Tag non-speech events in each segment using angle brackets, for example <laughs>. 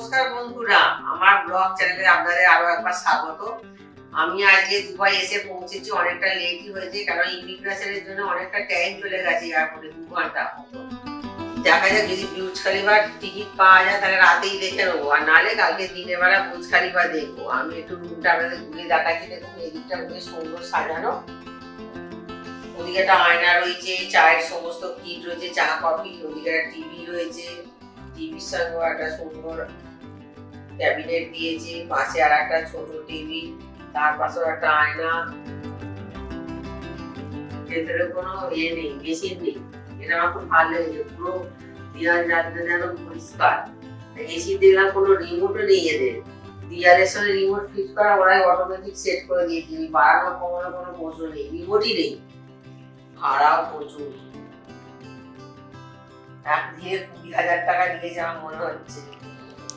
নমস্কার বন্ধুরা, আমার ব্লগ চ্যানেলে আপনাদের আরও একবার স্বাগত। আমি আজকে দুবাই এসে পৌঁছেছি, অনেকটা লেটই হয়েছে কারণ ইমিগ্রেশনের জন্য অনেকটা টাইম চলে গেছে এয়ারপোর্টে দু ঘণ্টা দেখা যাক, যদি ব্লুজ খালিবার টিকিট পাওয়া যায়, তাহলে রাতেই দেখে নেব। আর নাহলে কালকে দিনের বেলা ব্লুজ খালিফা দেখব। আমি একটু রুমটা আপনাদের ঘুরে দেখাচ্ছি, দেখুন, এদিকটা বেশ সুন্দর সাজানো। ওদিকে একটা আয়না রয়েছে, চায়ের সমস্ত কিট রয়েছে, চা কফি ওদিকে একটা টিভি রয়েছে। টিভির সঙ্গেও একটা সুন্দর ক্যাবিনেট দিয়েছে, পাশে আর একটা ছোট টিভি, তার পাশেও একটা আয়না। ভেতরে কোনো ইয়ে নেই, মেশিন নেই। এটা আমার খুব ভালো লেগেছে, পুরো দেওয়াল জানতে যেন পরিষ্কার। এসি দেখলাম কোনো রিমোটও নেই এদের। দিয়ালের সঙ্গে রিমোট ফিট করা ওরাই অটোমেটিক সেট করে দিয়েছে বাড়ানো কমানো কোনো প্রশ্ন নেই রিমোটই নেই। ভাড়াও প্রচুর। এক দিয়ে কুড়ি হাজার টাকা নিয়েছে আমার মনে হচ্ছে।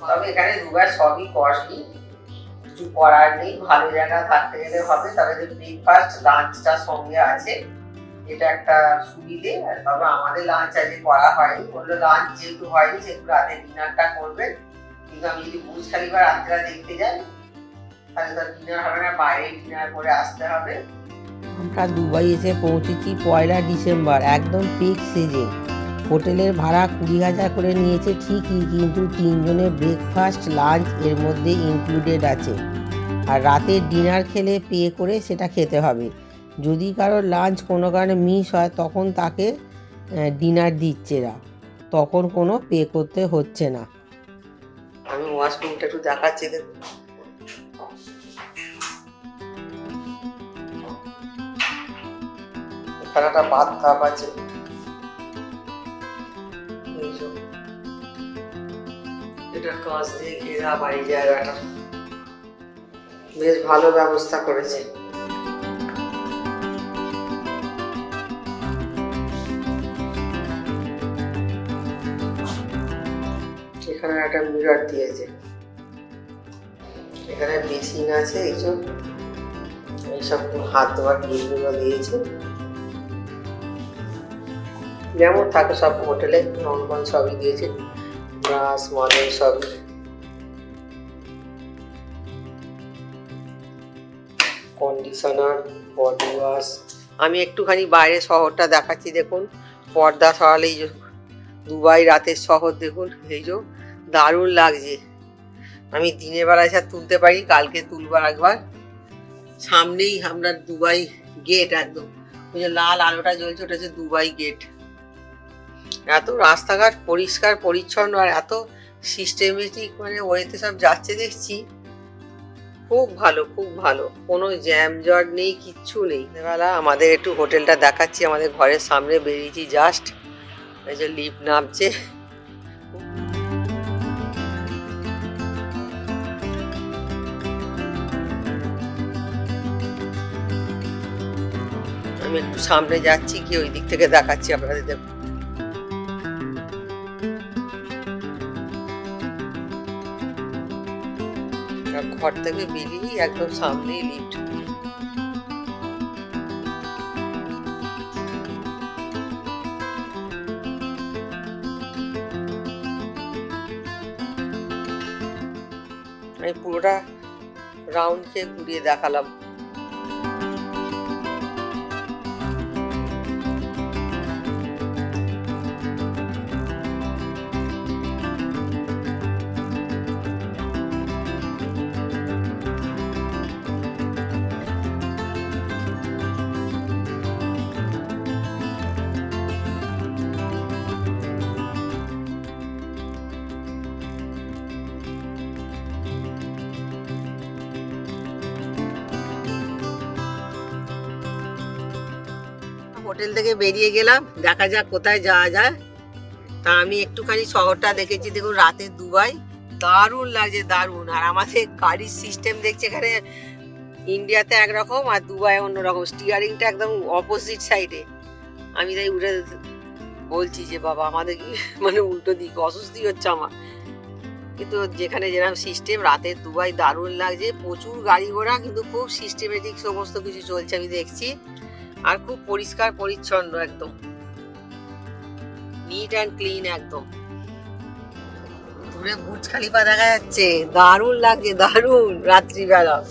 তবে এখানে দুবার সবই কস্টলি কিছু করার নেই, ভালো জায়গা থাকতে গেলে হবে। তবে যে ব্রেকফাস্ট লাঞ্চটা সঙ্গে আছে, এটা একটা সুবিধে। তবে আমাদের লাঞ্চ আজকে করা হয়নি। বলল লাঞ্চ যেহেতু হয়নি, সেহেতু রাতে ডিনারটা করবেন কিন্তু আমি যদি বুঝ খালিবা রাত্রে দেখতে যাই, তাহলে তো ডিনার হবে না, বাইরে ডিনার করে আসতে হবে। আমরা দুবাই এসে পৌঁছেছি পয়লা ডিসেম্বর, একদম পিক সিজন হোটেলের ভাড়া কুড়ি হাজার করে নিয়েছে ঠিকই, কিন্তু তিনজনের ব্রেকফাস্ট লাঞ্চ এর মধ্যে ইনক্লুডেড আছে। আর রাতের ডিনার খেলে পে করে সেটা খেতে হবে। যদি কারও লাঞ্চ কোনো কারণে মিস হয়, তখন তাকে ডিনার দিচ্ছে না। তখন কোনো পে করতে হচ্ছে না। আমি ওয়াশরুমটা একটু দেখাচ্ছি দেখুন। এখানে একটা বাথটাব আছে। এটা কাঁচ দিয়ে ঘেরা বাড়ি জায়গাটা বেশ ভালো ব্যবস্থা করেছে। এখানে একটা মিরর দিয়েছে। এখানে বেসিন আছে এইসব এইসব হাত ধোয়ার জিনিসগুলো দিয়েছে। যেমন থাকে সব হোটেলে নর্মাল সবই দিয়েছে। ব্রাশ মডেল সবই কন্ডিশনার, বডি ওয়াশ। আমি একটুখানি বাইরে শহরটা দেখাচ্ছি, দেখুন। পর্দা সরালে এই দুবাই রাতের শহর, দেখুন। এই যে দারুণ লাগছে। আমি দিনের বেলায় স্যার তুলতে পারি, কালকে তুলবার একবার। সামনেই আমরা দুবাই গেট একদম। ওই যে লাল আলোটা জ্বলছে, ওটা হচ্ছে দুবাই গেট। এত রাস্তাঘাট পরিষ্কার, পরিচ্ছন্ন আর এত সিস্টেমেটিক মানে ওয়েতে সব যাচ্ছে দেখছি। খুব ভালো খুব ভালো। কোনো জ্যাম জট নেই, কিচ্ছু নেই। বেলা আমাদের একটু হোটেলটা দেখাচ্ছি, আমাদের ঘরের সামনে বেরিয়েছি জাস্ট এই যে লিফট নামছে। আমি একটু সামনে যাচ্ছি কি ওই দিক থেকে দেখাচ্ছি আপনাদের দেখুন ঘর থেকে বেরিয়েই একদম সামনেই লিফট আমি পুরোটা রাউন্ড ঘুরিয়ে দেখালাম। হোটেল থেকে বেরিয়ে গেলাম, দেখা যাক কোথায় যাওয়া যায়। তা আমি একটুখানি শহরটা দেখেছি, দেখুন রাতের দুবাই। দারুণ লাগছে, দারুণ। আর আমাদের গাড়ির সিস্টেম দেখছে এখানে ইন্ডিয়াতে একরকম আর দুবাই অন্যরকম। স্টিয়ারিংটা একদম অপোজিট সাইডে আমি তাই উঠে বলছি যে, বাবা, আমাদের <laughs> মানে উল্টো দিক, অস্বস্তি হচ্ছে আমার। কিন্তু যেখানে যেরকম সিস্টেম রাতের দুবাই দারুণ লাগছে। প্রচুর গাড়ি ঘোড়া, কিন্তু খুব সিস্টেমেটিক সমস্ত কিছু চলছে, আমি দেখছি। আর খুব পরিষ্কার, পরিচ্ছন্ন একদম। নিট অ্যান্ড ক্লিন একদম। দূরে বুর্জ খালিফা দেখা যাচ্ছে। দারুণ লাগছে, দারুণ রাত্রিবেলা।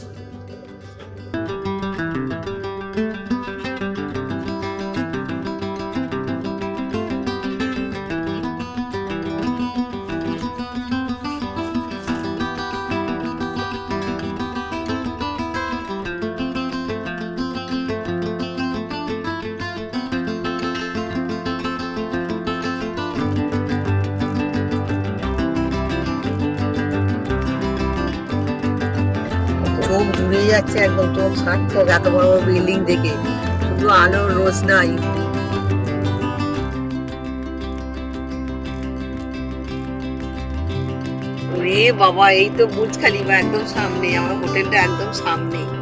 জুড়ে যাচ্ছে একদম চোখ সার্থক এত বড় বিল্ডিং দেখে। শুধু আলোর রোজ নাই। রে বাবা, এই তো বুর্জ খালিফা একদম সামনে, আমার হোটেলটা একদম সামনে।